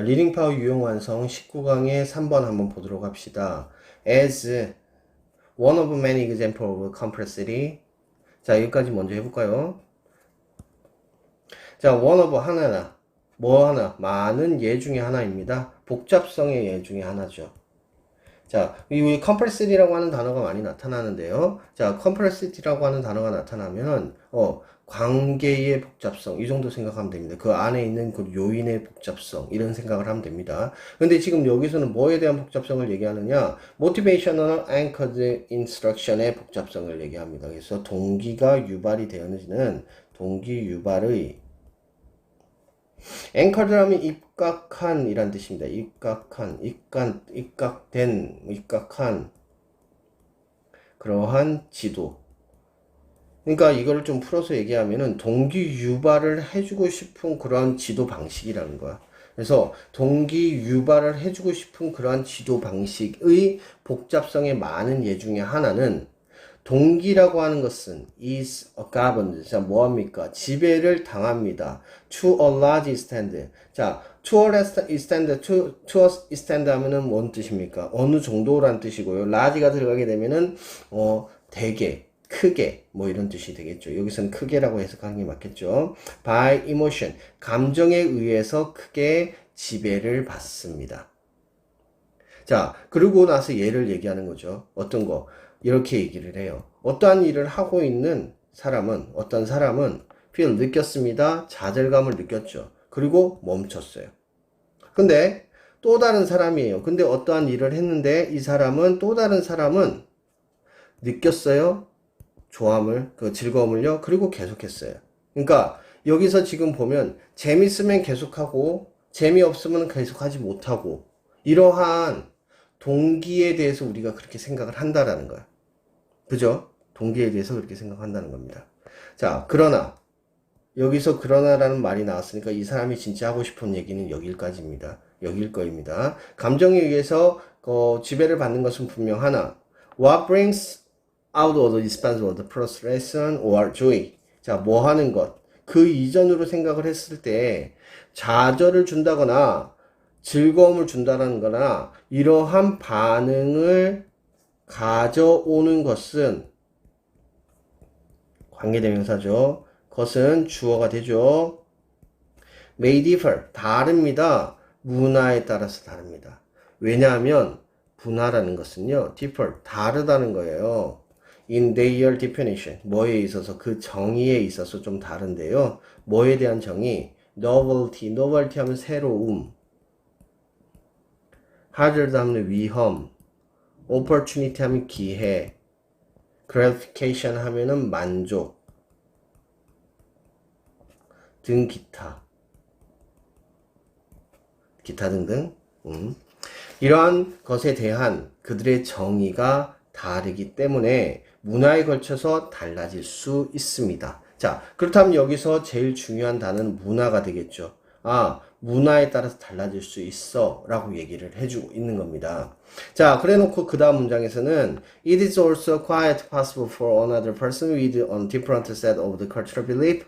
리딩 파워 유용 완성 19강의 3번 한번 보도록 합시다. As one of many example of complexity. 자, 여기까지 먼저 해볼까요? 자, one of 하나나, 뭐 하나, 많은 예 중에 하나입니다. 복잡성의 예 중에 하나죠. 자, 이 complexity라고 하는 단어가 많이 나타나는데요. 자, complexity라고 하는 단어가 나타나면, 어, 관계의 복잡성 이 정도 생각하면 됩니다. 그 안에 있는 그 요인의 복잡성 이런 생각을 하면 됩니다. 근데 지금 여기서는 뭐에 대한 복잡성을 얘기하느냐? motivational anchored instruction의 복잡성을 얘기합니다. 그래서 동기가 유발이 되어지는 동기 유발의 앵커드라면 입 각한 이란 뜻입니다. 입각한, 입간, 입각된, 입각한 그러한 지도 그러니까 이거를 좀 풀어서 얘기하면은 동기 유발을 해주고 싶은 그러한 지도 방식이라는 거야. 그래서 동기 유발을 해주고 싶은 그러한 지도 방식의 복잡성의 많은 예 중에 하나는 동기라고 하는 것은 is governed. 자, 뭐합니까? 지배를 당합니다. to a large extent. 자, to a extent, to, to a extent 하면은 뭔 뜻입니까? 어느 정도란 뜻이고요. large가 들어가게 되면은, 어, 대개, 크게 뭐 이런 뜻이 되겠죠. 여기서는 크게라고 해석하는 게 맞겠죠. by emotion 감정에 의해서 크게 지배를 받습니다. 자, 그러고 나서 얘를 얘기하는 거죠. 어떤 거 이렇게 얘기를 해요. 어떠한 일을 하고 있는 사람은 어떤 사람은 feel 느꼈습니다. 좌절감을 느꼈죠. 그리고 멈췄어요. 근데 또 다른 사람이에요. 근데 어떠한 일을 했는데 이 사람은 또 다른 사람은 느꼈어요. 조함을, 그 즐거움을요. 그리고 계속했어요. 그러니까 여기서 지금 보면 재밌으면 계속하고 재미없으면 계속하지 못하고 이러한 동기에 대해서 우리가 그렇게 생각을 한다라는 거야. 그죠? 동기에 대해서 그렇게 생각한다는 겁니다. 자, 그러나 여기서 그러나라는 말이 나왔으니까 이 사람이 진짜 하고 싶은 얘기는 여기까지입니다. 여길 거입니다. 감정에 의해서 어, 지배를 받는 것은 분명 하나. What brings out of the expense of the frustration or joy. 자, 뭐 하는 것. 그 이전으로 생각을 했을 때 좌절을 준다거나 즐거움을 준다는 거나 이러한 반응을 가져오는 것은 관계대명사죠. 것은 주어가 되죠. may differ. 다릅니다. 문화에 따라서 다릅니다. 왜냐하면 분화라는 것은요, differ. 다르다는 거예요. in their definition. 뭐에 있어서 그 정의에 있어서 좀 다른데요. 뭐에 대한 정의? novelty. novelty 하면 새로움. hazard 하면 위험. Opportunity 하면 기회. gratification 하면은 만족. 등 기타. 기타 등등. 음. 이러한 것에 대한 그들의 정의가 다르기 때문에 문화에 걸쳐서 달라질 수 있습니다. 자, 그렇다면 여기서 제일 중요한 단어는 문화가 되겠죠. 아, 문화에 따라서 달라질 수 있어 라고 얘기를 해주고 있는 겁니다. 자, 그래 놓고 그 다음 문장에서는 It is also quite possible for another person with a different set of the cultural belief.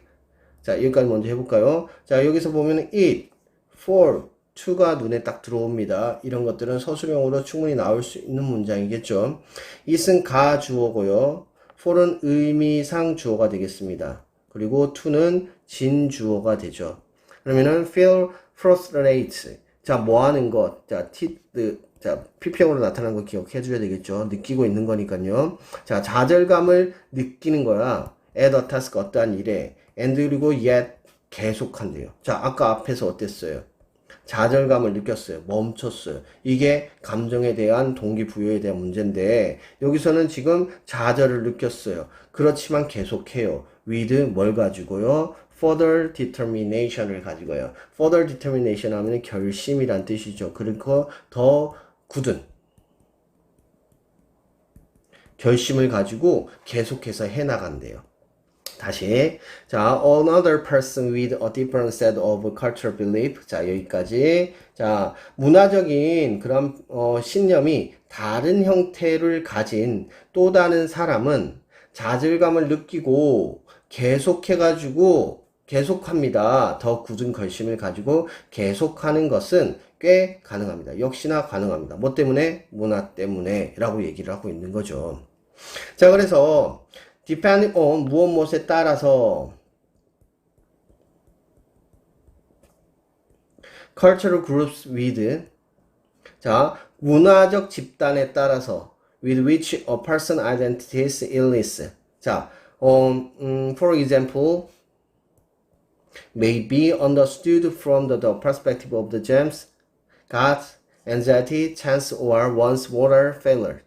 자, 여기까지 먼저 해볼까요? 자, 여기서 보면 it, for, to가 눈에 딱 들어옵니다. 이런 것들은 서술형으로 충분히 나올 수 있는 문장이겠죠. it은 가 주어고요. for은 의미상 주어가 되겠습니다. 그리고 to는 진 주어가 되죠. 그러면은 feel frustrate. 자, 뭐 하는 것. 자, t, 자, PP형으로 나타나는 거 기억해 줘야 되겠죠. 느끼고 있는 거니까요. 자, 좌절감을 느끼는 거야. at a task 어떠한 일에. and 그리고 yet 계속한대요. 자, 아까 앞에서 어땠어요? 좌절감을 느꼈어요. 멈췄어요. 이게 감정에 대한 동기부여에 대한 문제인데 여기서는 지금 좌절을 느꼈어요. 그렇지만 계속해요. with 뭘 가지고요? Further determination을 가지고요. further determination 하면 결심이란 뜻이죠. 그리고 더 굳은 결심을 가지고 계속해서 해나간대요. 다시 자 another person with a different set of cultural belief 자 여기까지 자 문화적인 그런 어, 신념이 다른 형태를 가진 또 다른 사람은 좌절감을 느끼고 계속해 가지고 계속합니다. 더 굳은 결심을 가지고 계속하는 것은 꽤 가능합니다. 역시나 가능합니다. 뭐 때문에? 문화 때문에 라고 얘기를 하고 있는 거죠. 자, 그래서 depending on 무엇 무엇에 따라서 cultural groups with 자, 문화적 집단에 따라서 with which a person identifies illness. 자, um, 음, for example, may be understood from the, the perspective of the James, God, anxiety, chance, or one's water failure.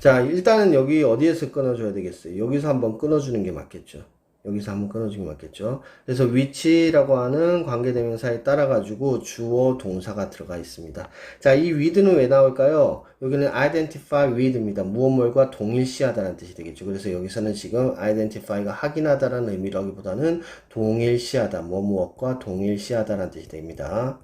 자, 일단은 여기 어디에서 끊어줘야 되겠어요? 여기서 한번 끊어주는 게 맞겠죠. 여기서 한번 끊어주는 게 맞겠죠. 그래서 위치라고 하는 관계대명사에 따라 가지고 주어 동사가 들어가 있습니다. 자, 이 with는 왜 나올까요? 여기는 identify with입니다. 무엇물과 동일시하다는 뜻이 되겠죠. 그래서 여기서는 지금 identify가 확인하다라는 의미라기보다는 동일시하다, 뭐 무엇과 동일시하다라는 뜻이 됩니다.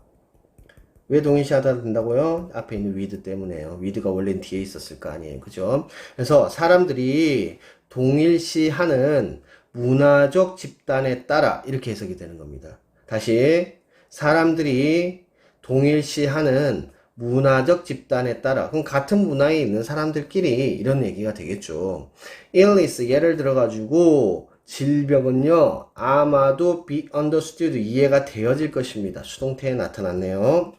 왜 동일시하다 된다고요? 앞에 있는 with 때문에요. with가 원래는 뒤에 있었을 거 아니에요. 그죠? 그래서 사람들이 동일시하는 문화적 집단에 따라 이렇게 해석이 되는 겁니다. 다시 사람들이 동일시하는 문화적 집단에 따라 그럼 같은 문화에 있는 사람들끼리 이런 얘기가 되겠죠. illness 예를 들어 가지고 질병은요 아마도 be understood 이해가 되어질 것입니다. 수동태에 나타났네요.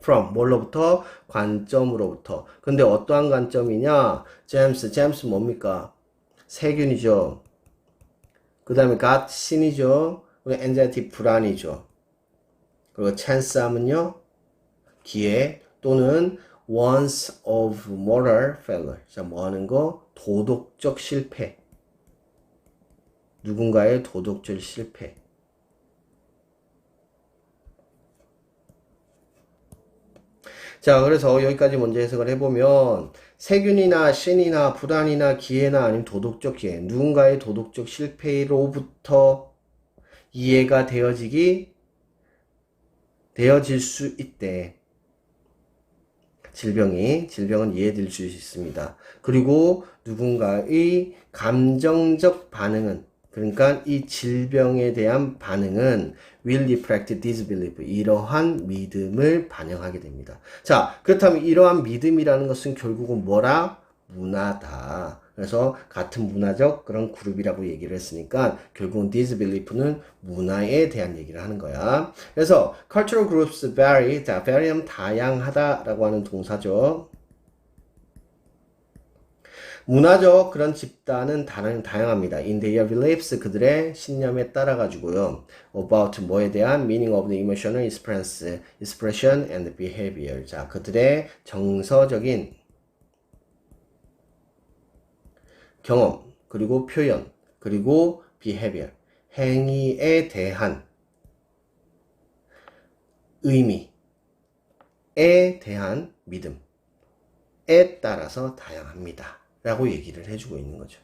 from 뭘로부터 관점으로부터 근데 어떠한 관점이냐 제임스 제임스 뭡니까 세균이죠 그 다음에 got 신이죠. 그리고 anxiety 불안이죠. 그리고 chance 하면요 기회 또는 ones of moral failure. 자 뭐 하는 거? 도덕적 실패. 누군가의 도덕적 실패 자, 그래서 여기까지 먼저 해석을 해보면 세균이나 신이나 불안이나 기회나 아니면 도덕적 기회, 누군가의 도덕적 실패로부터 이해가 되어지기 되어질 수 있대. 질병이 질병은 이해될 수 있습니다. 그리고 누군가의 감정적 반응은 그러니까 이 질병에 대한 반응은 will reflect disbelief. 이러한 믿음을 반영하게 됩니다. 자, 그렇다면 이러한 믿음이라는 것은 결국은 뭐라? 문화다. 그래서 같은 문화적 그런 그룹이라고 얘기를 했으니까 결국은 disbelief는 문화에 대한 얘기를 하는 거야. 그래서 cultural groups vary. 자, vary 다양하다라고 하는 동사죠. 문화적 그런 집단은 다른, 다양합니다. In their beliefs, 그들의 신념에 따라 가지고요. About 뭐에 대한 meaning of the emotional express, expression and behavior. 자, 그들의 정서적인 경험, 그리고 표현, 그리고 behavior, 행위에 대한 의미에 대한 믿음에 따라서 다양합니다. 라고 얘기를 해주고 있는 거죠.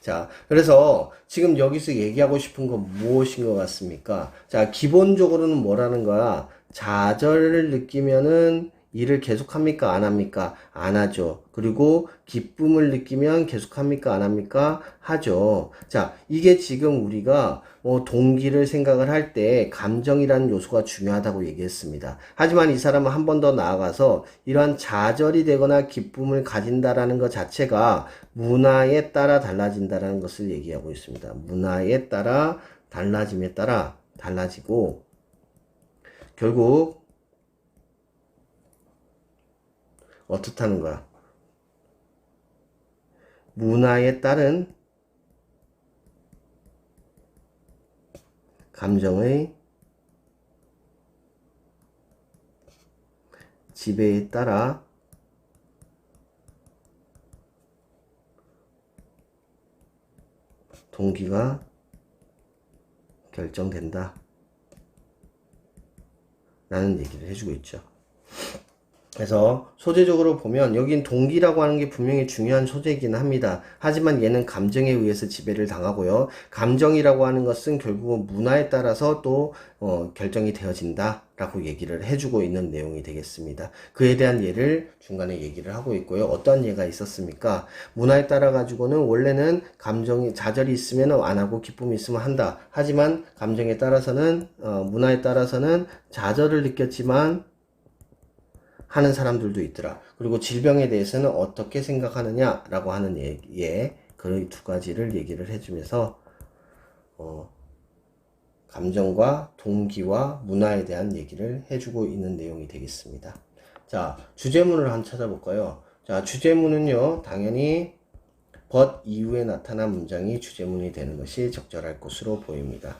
자, 그래서 지금 여기서 얘기하고 싶은 건 무엇인 것 같습니까? 자, 기본적으로는 뭐라는 거야? 좌절을 느끼면은 일을 계속합니까? 안 합니까? 안 하죠. 그리고 기쁨을 느끼면 계속합니까? 안 합니까? 하죠. 자, 이게 지금 우리가 뭐 동기를 생각을 할 때 감정이라는 요소가 중요하다고 얘기했습니다. 하지만 이 사람은 한 번 더 나아가서 이러한 좌절이 되거나 기쁨을 가진다라는 것 자체가 문화에 따라 달라진다라는 것을 얘기하고 있습니다. 문화에 따라 달라짐에 따라 달라지고 결국 어떻다는 거야? 문화에 따른 감정의 지배에 따라 동기가 결정된다. 라는 얘기를 해주고 있죠. 그래서 소재적으로 보면 여긴 동기라고 하는 게 분명히 중요한 소재이긴 합니다. 하지만 얘는 감정에 의해서 지배를 당하고요. 감정이라고 하는 것은 결국은 문화에 따라서 또 어, 결정이 되어진다 라고 얘기를 해주고 있는 내용이 되겠습니다. 그에 대한 예를 중간에 얘기를 하고 있고요. 어떤 예가 있었습니까? 문화에 따라 가지고는 원래는 감정이 좌절이 있으면 안 하고 기쁨이 있으면 한다. 하지만 감정에 따라서는 어, 문화에 따라서는 좌절을 느꼈지만 하는 사람들도 있더라. 그리고 질병에 대해서는 어떻게 생각하느냐라고 하는 예, 예, 그두 가지를 얘기를 해주면서 어, 감정과 동기와 문화에 대한 얘기를 해주고 있는 내용이 되겠습니다. 자, 주제문을 한번 찾아볼까요? 자, 주제문은요, 당연히 but 이후에 나타난 문장이 주제문이 되는 것이 적절할 것으로 보입니다.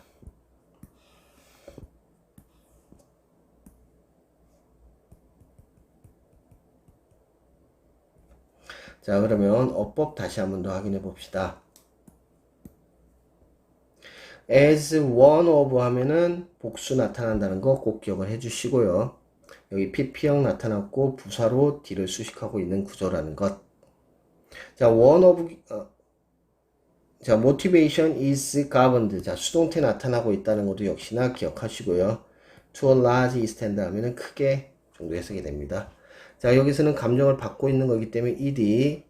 자, 그러면 어법 다시 한번 더 확인해 봅시다. as one of 하면은 복수 나타난다는 거 꼭 기억을 해 주시고요. 여기 PP형 나타났고 부사로 D를 수식하고 있는 구조라는 것. 자, one of 어, 자, motivation is governed. 자, 수동태 나타나고 있다는 것도 역시나 기억하시고요. to a large extent 하면은 크게 정도 해석이 됩니다. 자, 여기서는 감정을 받고 있는 거기 때문에 ed.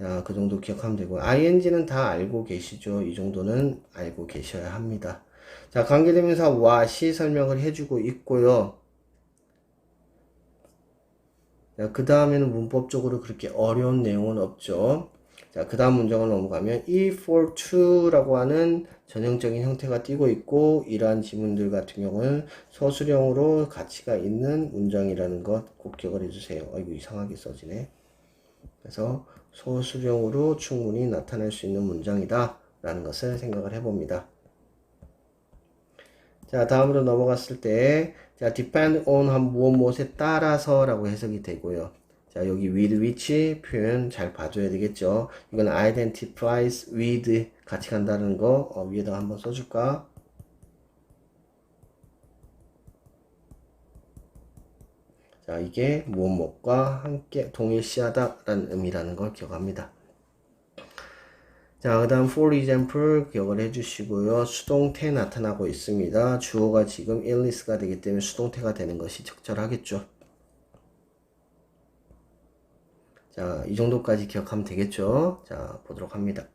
자, 그 정도 기억하면 되고, ing는 다 알고 계시죠? 이 정도는 알고 계셔야 합니다. 자, 관계대명사 what이 설명을 해주고 있고요. 자, 그 다음에는 문법적으로 그렇게 어려운 내용은 없죠. 자, 그 다음 문장을 넘어가면 e for to라고 하는 전형적인 형태가 띄고 있고 이러한 지문들 같은 경우는 서술형으로 가치가 있는 문장이라는 것 꼭 기억을 해주세요. 아이고 이상하게 써지네. 그래서 소수령으로 충분히 나타낼 수 있는 문장이다 라는 것을 생각을 해봅니다. 자 다음으로 넘어갔을 때 자, depend on 한 무엇 무엇에 따라서 라고 해석이 되고요. 자 여기 with which 표현 잘 봐줘야 되겠죠. 이건 identifies with 같이 간다는 거 어, 위에다 한번 써줄까? 자, 이게 무엇무엇과 함께 동일시하다 라는 의미라는 걸 기억합니다. 자, 그 다음 for example 기억을 해주시고요. 수동태 나타나고 있습니다. 주어가 지금 illness가 되기 때문에 수동태가 되는 것이 적절하겠죠. 자, 이 정도까지 기억하면 되겠죠. 자, 보도록 합니다.